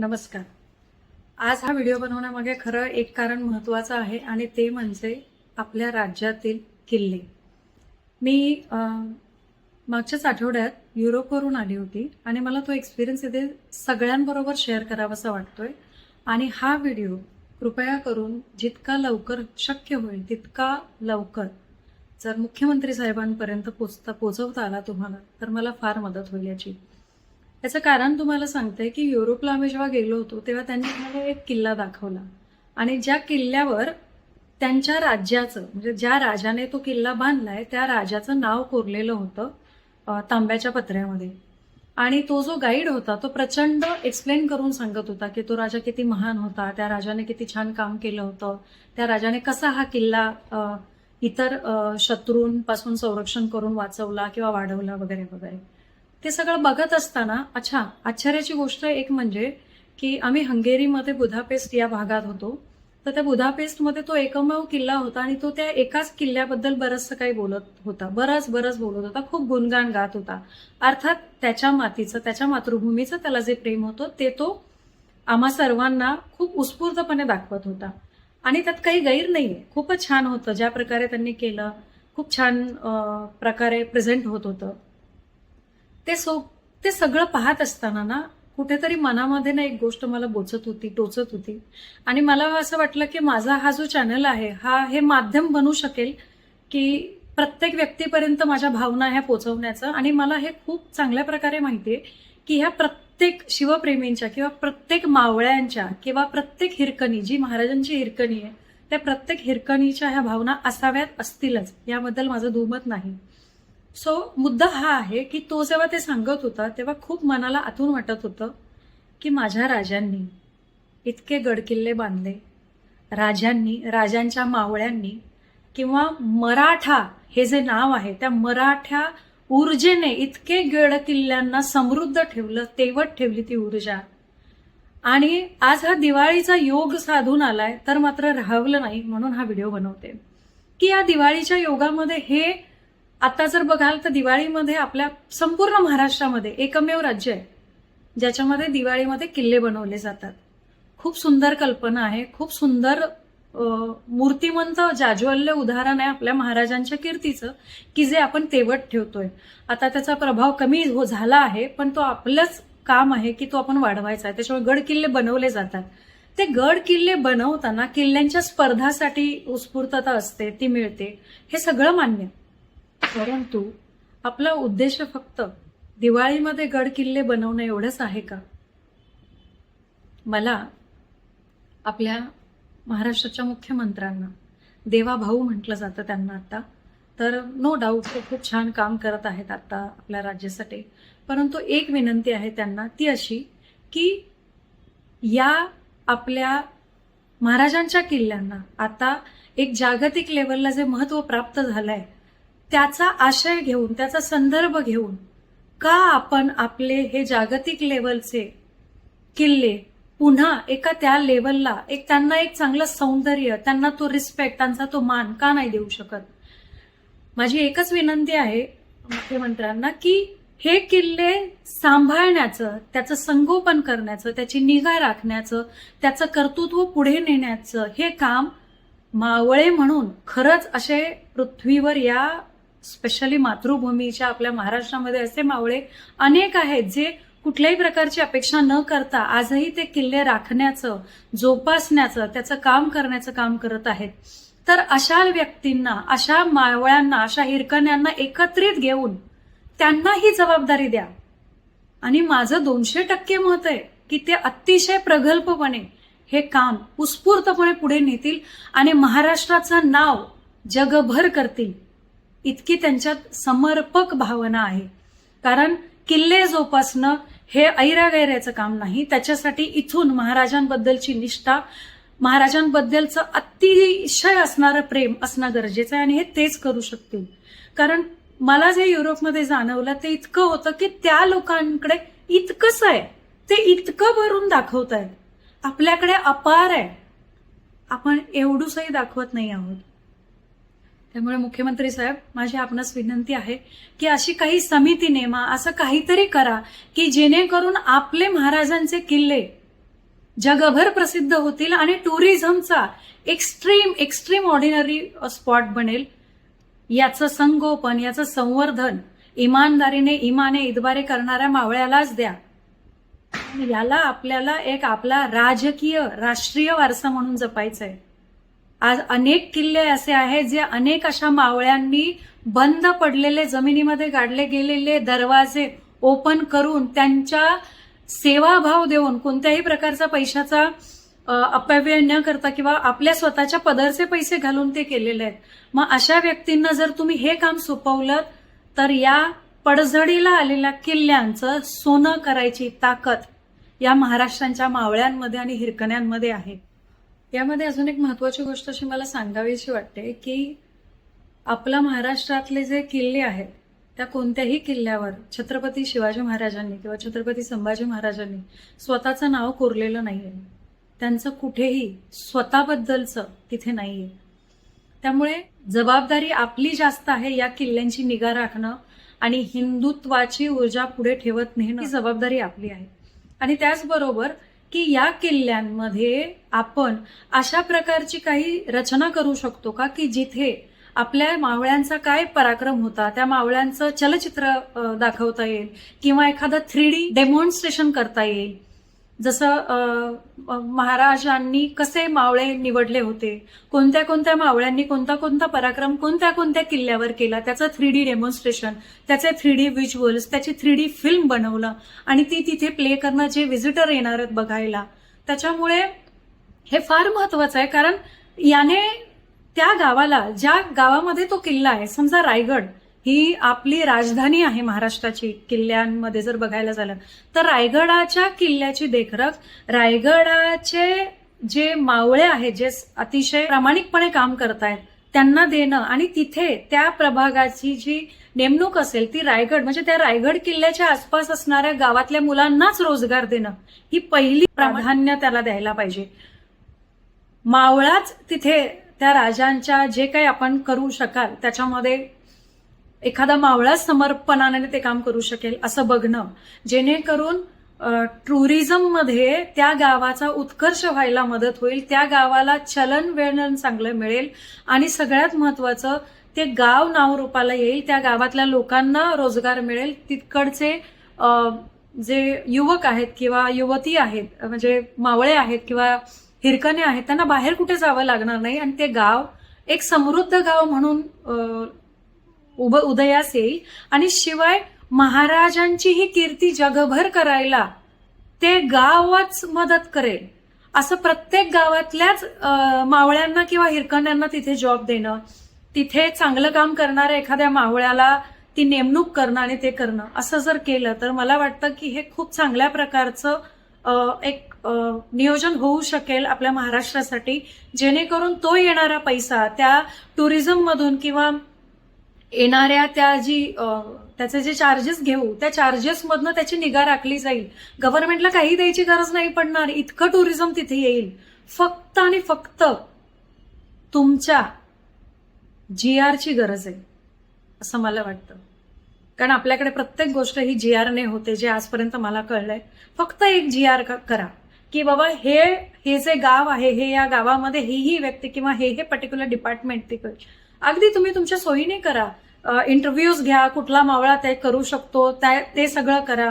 नमस्कार. आज हा व्हिडिओ बनवण्यामागे खरं एक कारण महत्त्वाचं आहे आणि ते म्हणजे आपल्या राज्यातील किल्ले. मी मागच्याच आठवड्यात युरोपवरून आली होती आणि मला तो एक्सपिरियन्स इथे सगळ्यांबरोबर शेअर करावासा वाटतोय. आणि हा व्हिडिओ कृपया करून जितका लवकर शक्य होईल तितका लवकर जर मुख्यमंत्री साहेबांपर्यंत पोचता पोचवता आला तुम्हाला तर मला फार मदत होईल याची. याचं कारण तुम्हाला सांगते की युरोपला आम्ही जेव्हा गेलो होतो तेव्हा त्यांनी आम्हाला एक किल्ला दाखवला. आणि ज्या किल्ल्यावर त्यांच्या राज्याचं म्हणजे ज्या राजाने तो किल्ला बांधलाय त्या राजाचं नाव कोरलेलं होतं तांब्याच्या पत्र्यामध्ये. आणि तो जो गाईड होता तो प्रचंड एक्सप्लेन करून सांगत होता की तो राजा किती महान होता त्या राजाने किती छान काम केलं होतं त्या राजाने कसा हा किल्ला इतर शत्रूंपासून संरक्षण करून वाचवला किंवा वाढवला वगैरे वगैरे. ते सगळं बघत असताना अच्छा आश्चर्याची गोष्ट एक म्हणजे की आम्ही हंगेरीमध्ये बुधापेस्ट या भागात होतो. तर त्या बुधापेस्टमध्ये तो एकमेव किल्ला होता आणि तो त्या एकाच किल्ल्याबद्दल बरंचसं काही बोलत होता. बरंच बरंच बोलत होता. खूप गुणगान गात होता. अर्थात त्याच्या मातीचं त्याच्या मातृभूमीचं त्याला जे प्रेम होतं ते तो आम्हा सर्वांना खूप उत्स्फूर्तपणे दाखवत होता. आणि त्यात काही गैर नाही आहे खूपच छान होतं. ज्या प्रकारे त्यांनी केलं खूप छान प्रकारे प्रेझेंट होत होतं. ते सो ते सगळं पाहत असताना ना कुठेतरी मनामध्ये ना एक गोष्ट मला बोचत होती टोचत होती. आणि मला असं वाटलं की माझा हा जो चॅनल आहे हा हे माध्यम बनू शकेल की प्रत्येक व्यक्तीपर्यंत माझ्या भावना ह्या पोचवण्याचं. आणि मला हे खूप चांगल्या प्रकारे माहिती आहे की ह्या प्रत्येक शिवप्रेमींच्या किंवा प्रत्येक मावळ्यांच्या किंवा प्रत्येक हिरकणी जी महाराजांची हिरकणी आहे त्या प्रत्येक हिरकणीच्या ह्या भावना असाव्यात असतीलच. याबद्दल माझं दुमत नाही. सो मुद्दा हा आहे की तो जेव्हा ते सांगत होता तेव्हा खूप मनाला आतून वाटत होतं की माझ्या राजांनी इतके गडकिल्ले बांधले. राजांनी राजांच्या मावळ्यांनी किंवा मराठा हे जे नाव आहे त्या मराठ्या ऊर्जेने इतके गड किल्ल्यांना समृद्ध ठेवलं तेवट ठेवली ती ऊर्जा. आणि आज हा दिवाळीचा योग साधून आलाय तर मात्र राहवलं नाही म्हणून हा व्हिडिओ बनवते. की या दिवाळीच्या योगामध्ये हे आता जर बघाल तर दिवाळीमध्ये आपल्या संपूर्ण महाराष्ट्रामध्ये एकमेव राज्य आहे ज्याच्यामध्ये दिवाळीमध्ये किल्ले बनवले जातात. खूप सुंदर कल्पना आहे खूप सुंदर मूर्तिमंत जाज्वल्य उदाहरण आहे आपल्या महाराजांच्या कीर्तीचं की जे आपण तेवट ठेवतोय. आता त्याचा प्रभाव कमी हो झाला आहे पण तो आपलंच काम आहे की तो आपण वाढवायचा आहे. त्याच्यामुळे गड किल्ले बनवले जातात. ते गड किल्ले बनवताना किल्ल्यांच्या स्पर्धासाठी उत्स्फूर्तता असते ती मिळते. हे सगळं मान्य परंतु आपला उद्देश फक्त दिवाळीमध्ये गड किल्ले बनवणं एवढंच आहे का? मला आपल्या महाराष्ट्राच्या मुख्यमंत्र्यांना देवा भाऊ म्हटलं जातं त्यांना आता. तर नो डाऊट ते खूप छान काम करत आहेत आता आपल्या राज्यासाठी. परंतु एक विनंती आहे त्यांना ती अशी की या आपल्या महाराजांच्या किल्ल्यांना आता एक जागतिक लेवलला जे महत्त्व प्राप्त झालं आहे त्याचा आशय घेऊन त्याचा संदर्भ घेऊन का आपण आपले हे जागतिक लेवलचे किल्ले पुन्हा एका त्या लेवलला एक त्यांना एक चांगलं सौंदर्य त्यांना तो रिस्पेक्ट त्यांचा तो मान का नाही देऊ शकत? माझी एकच विनंती आहे मुख्यमंत्र्यांना की हे किल्ले सांभाळण्याचं त्याचं संगोपन करण्याचं त्याची निगा राखण्याचं त्याचं कर्तृत्व पुढे नेण्याचं हे काम मावळे म्हणून खरंच असे पृथ्वीवर या स्पेशली मातृभूमीच्या आपल्या महाराष्ट्रामध्ये असे मावळे अनेक आहेत जे कुठल्याही प्रकारची अपेक्षा न करता आजही ते किल्ले राखण्याचं जोपासण्याचं त्याचं काम करण्याचं काम करत आहेत. तर अशा व्यक्तींना अशा मावळ्यांना अशा हिरकण्यांना एकत्रित घेऊन त्यांना ही जबाबदारी द्या. आणि माझं दोनशे टक्के मत आहे की ते अतिशय प्रगल्भपणे हे काम उत्स्फूर्तपणे पुढे नेतील आणि महाराष्ट्राचं नाव जगभर करतील. इतकी त्यांच्यात समर्पक भावना आहे. कारण किल्ले जोपासणं हे ऐरागैऱ्याचं काम नाही. त्याच्यासाठी इथून महाराजांबद्दलची निष्ठा महाराजांबद्दलचं अतिशय असणारं प्रेम असणं गरजेचं आहे आणि हे तेच करू शकतील. कारण मला जे युरोपमध्ये जाणवलं ते इतकं होतं की त्या लोकांकडे इतकंच आहे. ते इतकं भरून दाखवत आहेत आपल्याकडे अपार आहे. आपण एवढूसही दाखवत नाही आहोत. त्यामुळे मुख्यमंत्री साहेब माझी आपणास विनंती आहे की अशी काही समिती नेमा असं काहीतरी करा की जेणेकरून आपले महाराजांचे किल्ले जगभर प्रसिद्ध होतील आणि टुरिझमचा एक्स्ट्रीम एक्स्ट्रीम ऑर्डिनरी स्पॉट बनेल. याचं संगोपन याचं संवर्धन इमानदारीने इमाने इदबारे करणाऱ्या मावळ्यालाच द्या. याला आपल्याला एक आपला राजकीय राष्ट्रीय वारसा म्हणून जपायचा आहे आज अनेक किल्ले असे आहेत जे अनेक अशा मावळ्यांनी बंद पडलेले जमिनीमध्ये गाडले गेलेले दरवाजे ओपन करून त्यांच्या सेवाभाव देऊन कोणत्याही प्रकारचा पैशाचा अपव्यय न करता किंवा आपल्या स्वतःच्या पदरचे पैसे घालून ते केलेले आहेत. मग अशा व्यक्तींना जर तुम्ही हे काम सोपवलं तर या पडझडीला आलेल्या किल्ल्यांचं सोनं करायची ताकद या महाराष्ट्रांच्या मावळ्यांमध्ये आणि हिरकण्यांमध्ये आहे. यामध्ये अजून एक महत्वाची गोष्ट अशी मला सांगावीशी वाटते की आपल्या महाराष्ट्रातले जे किल्ले आहेत त्या कोणत्याही किल्ल्यावर छत्रपती शिवाजी महाराजांनी किंवा छत्रपती संभाजी महाराजांनी स्वतःचं नाव कोरलेलं नाहीये. त्यांचं कुठेही स्वतःबद्दलचं तिथे नाहीये. त्यामुळे जबाबदारी आपली जास्त आहे या किल्ल्यांची निगा राखणं आणि हिंदुत्वाची ऊर्जा पुढे ठेवत नेणं ही जबाबदारी आपली आहे. आणि त्याचबरोबर की या किल्ल्यांमध्ये आपण अशा प्रकारची काही रचना करू शकतो का? की जिथे आपल्या मावळ्यांचा काय पराक्रम होता त्या मावळ्यांचं चलचित्र दाखवता येईल किंवा एखादं थ्री डी डेमॉन्स्ट्रेशन करता येईल. जसं महाराजांनी कसे मावळे निवडले होते? कोणत्या कोणत्या मावळ्यांनी कोणता कोणता पराक्रम कोणत्या कोणत्या किल्ल्यावर केला? त्याचं थ्री डी डेमॉन्स्ट्रेशन त्याचे थ्री डी व्हिज्युअल्स त्याची थ्री डी फिल्म बनवलं आणि ती तिथे प्ले करणं जे व्हिजिटर येणार आहेत बघायला. त्याच्यामुळे हे फार महत्वाचं आहे. कारण याने त्या गावाला ज्या गावामध्ये तो किल्ला आहे समजा रायगड ही आपली राजधानी आहे महाराष्ट्राची किल्ल्यांमध्ये जर बघायला झालं तर रायगडाच्या किल्ल्याची देखरेख रायगडाचे जे मावळे आहेत जे अतिशय प्रामाणिकपणे काम करतायत त्यांना देणं आणि तिथे त्या प्रभागाची जी नेमणूक असेल ती रायगड म्हणजे त्या रायगड किल्ल्याच्या आसपास असणाऱ्या गावातल्या मुलांनाच रोजगार देणं ही पहिली प्राधान्य त्याला द्यायला पाहिजे. मावळाच तिथे त्या राजांच्या जे काही आपण करू शकाल त्याच्यामध्ये एखादा मावळा समर्पणाने ते काम करू शकेल असं बघणं. जेणेकरून टुरिझममध्ये त्या गावाचा उत्कर्ष व्हायला मदत होईल त्या गावाला चलन वेळन चांगलं मिळेल आणि सगळ्यात महत्वाचं ते गाव नावरूपाला येईल त्या गावातल्या लोकांना रोजगार मिळेल. तिकडचे जे युवक आहेत किंवा युवती आहेत म्हणजे मावळे आहेत किंवा हिरकणे आहेत त्यांना बाहेर कुठे जावं लागणार नाही आणि ते गाव एक समृद्ध गाव म्हणून उभ उदयास येईल. आणि शिवाय महाराजांची ही कीर्ती जगभर करायला ते गावच मदत करेल. असं प्रत्येक गावातल्याच मावळ्यांना किंवा हिरकण्यांना तिथे जॉब देणं तिथे चांगलं काम करणाऱ्या एखाद्या मावळ्याला ती नेमणूक करणं आणि ते करणं असं जर केलं तर मला वाटतं की हे खूप चांगल्या प्रकारचं एक नियोजन होऊ शकेल आपल्या महाराष्ट्रासाठी. जेणेकरून तो येणारा पैसा त्या टुरिझम मधून किंवा येणाऱ्या त्या जी त्याचे जे चार्जेस घेऊ त्या चार्जेसमधनं त्याची निगा राखली जाईल. गव्हर्नमेंटला काही द्यायची गरज नाही पडणार. इतकं टुरिझम तिथे येईल. फक्त आणि फक्त तुमच्या जी आरची गरज आहे असं मला वाटतं. कारण आपल्याकडे प्रत्येक गोष्ट ही जी आरने होते जे आजपर्यंत मला कळलंय. फक्त एक जी आर करा. की बाबा हे हे जे गाव आहे हे या गावामध्ये ही ही व्यक्ती किंवा हे हे पर्टिक्युलर डिपार्टमेंट तिकडे अगदी तुम्ही तुमच्या सोयीने करा. इंटरव्ह्यूज घ्या कुठला मावळा ते करू शकतो त्या- ते सगळं करा.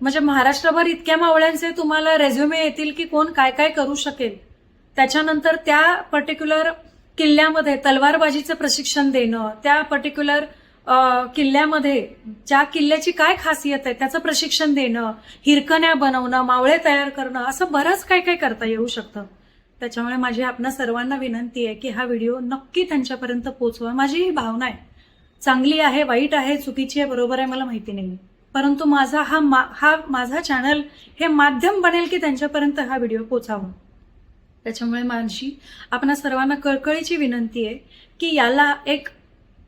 म्हणजे महाराष्ट्रभर इतक्या मावळ्यांचे तुम्हाला रेझ्युमे येतील की कोण काय काय करू शकेल? त्याच्यानंतर त्या पर्टिक्युलर किल्ल्यामध्ये तलवारबाजीचं प्रशिक्षण देणं त्या पर्टिक्युलर किल्ल्यामध्ये ज्या किल्ल्याची काय खासियत आहे त्याचं प्रशिक्षण देणं हिरकण्या बनवणं मावळे तयार करणं असं बरंच काय काय करता येऊ शकतं. त्याच्यामुळे माझी आपणा सर्वांना विनंती आहे की हा व्हिडिओ नक्की त्यांच्यापर्यंत पोहोचवा. माझी ही भावना आहे. चांगली आहे वाईट आहे चुकीची आहे बरोबर आहे मला माहिती नाही परंतु माझा हा मा हा माझा चॅनल हे माध्यम बनेल की त्यांच्यापर्यंत हा व्हिडिओ पोचावा त्याच्यामुळे माझी आपणा सर्वांना कळकळीची विनंती आहे की याला एक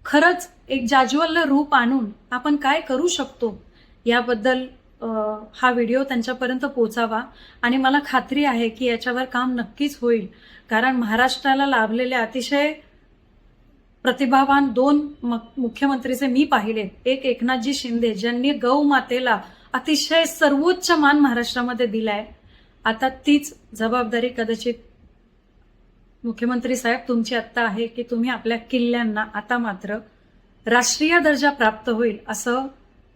खरंच एक जाज्वल्य रूप आणून आपण काय करू शकतो याबद्दल हा व्हिडिओ त्यांच्यापर्यंत पोचावा. आणि मला खात्री आहे की याच्यावर काम नक्कीच होईल. कारण महाराष्ट्राला लाभलेले अतिशय प्रतिभावान दोन म- मुख्यमंत्रीचे मी पाहिले. एक एकनाथजी शिंदे ज्यांनी गौ मातेला अतिशय सर्वोच्च मान महाराष्ट्रामध्ये दिलाय. आता तीच जबाबदारी कदाचित मुख्यमंत्री साहेब तुमची आत्ता आहे की तुम्ही आपल्या किल्ल्यांना आता मात्र राष्ट्रीय दर्जा प्राप्त होईल असं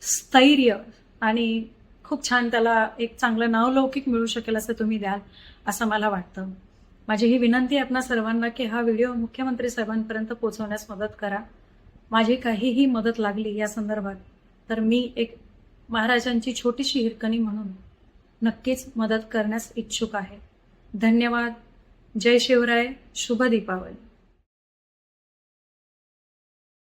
स्थैर्य आणि खूप छान त्याला एक चांगलं नावलौकिक मिळू शकेल असं तुम्ही द्याल असं मला वाटतं. माझी ही विनंती आहे आपणा सर्वांना की हा व्हिडिओ मुख्यमंत्री साहेबांपर्यंत पोहोचवण्यास मदत करा. माझी काहीही मदत लागली या संदर्भात तर मी एक महाराजांची छोटीशी हिरकणी म्हणून नक्कीच मदत करण्यास इच्छुक आहे. धन्यवाद. जय शिवराय. शुभ दीपावली.